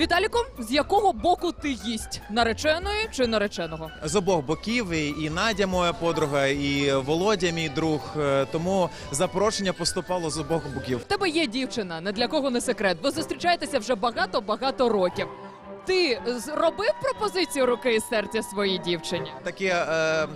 Віталіку, з якого боку ти їсть? Нареченої чи нареченого? з обох боків. І, і Надя, моя подруга, і Володя, мій друг. Е, Тому запрошення поступало з обох боків. В тебе є дівчина, не для кого не секрет. Ви зустрічаєтеся вже багато-багато років. Ти зробив пропозицію руки і серця своїй дівчині? Таке е,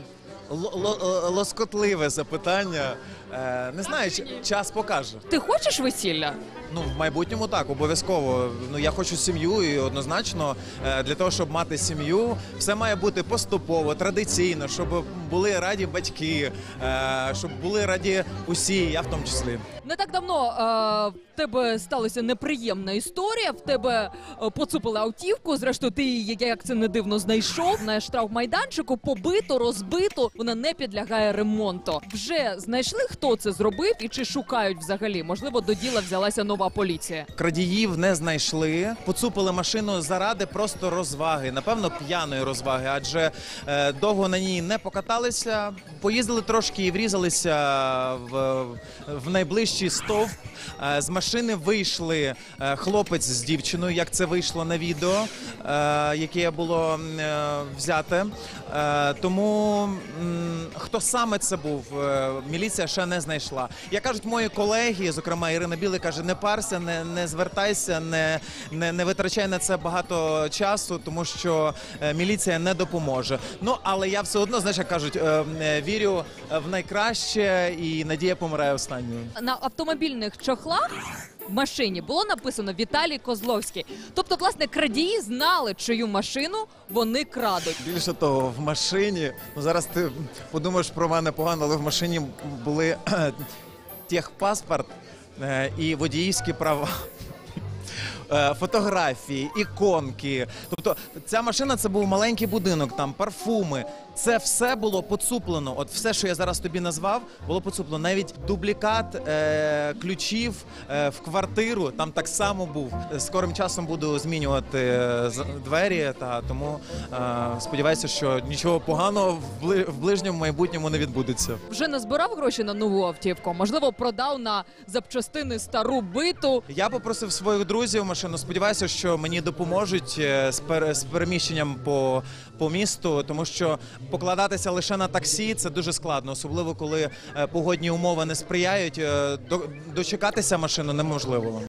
лоскотливе запитання. Е, не знаю, ч- час покаже. Ти хочеш весілля? Ну, в майбутньому так, обов'язково. Ну я хочу сім'ю, і однозначно е, для того, щоб мати сім'ю, все має бути поступово, традиційно, щоб були раді батьки, е, щоб були раді усі, я в тому числі. Не так давно е, в тебе сталася неприємна історія. В тебе е, поцупили автівку. Зрештою, ти її, як це не дивно, знайшов на штрафмайданчику, побито, розбито. Вона не підлягає ремонту. Вже знайшли, хто це зробив і чи шукають взагалі? Можливо, до діла взялася нова поліція. Крадіїв не знайшли, поцупили машину заради просто розваги, напевно, п'яної розваги, адже е, довго на ній не покаталися, поїздили трошки і врізалися в, в найближчий стовп. Е, з машини вийшли е, хлопець з дівчиною, як це вийшло на відео, е, яке було е, взяте. Е, тому хто саме це був, е, міліція ще не знайшла. Як кажуть мої колеги, зокрема Ірина Білий, каже: не парся, не, не звертайся, не, не, не витрачай на це багато часу, тому що е, міліція не допоможе. Ну але я все одно, знаєш, як кажуть, е, е, вірю в найкраще і надія помирає останньою. На автомобільних чохлах машині було написано Віталій Козловський. Тобто, власне, крадії знали, чию машину вони крадуть. Більше того, в машині, ну зараз ти подумаєш про мене погано, але в машині були техпаспорт е, і водіївські права. е, Фотографії, іконки. Тобто, ця машина це був маленький будинок, там парфуми. Це все було поцуплено. От все, що я зараз тобі назвав, було поцуплено. Навіть дублікат е, ключів е, в квартиру там так само був. Скорим часом буду змінювати е, двері, та тому е, сподіваюся, що нічого поганого в, бли- в ближньому майбутньому не відбудеться. Вже назбирав гроші на нову автівку. Можливо, продав на запчастини стару биту. Я попросив своїх друзів машину. Сподіваюся, що мені допоможуть е, з, пер- з переміщенням по, по місту, тому що покладатися лише на таксі це дуже складно, особливо коли е, погодні умови не сприяють. е, Дочекатися машину неможливо.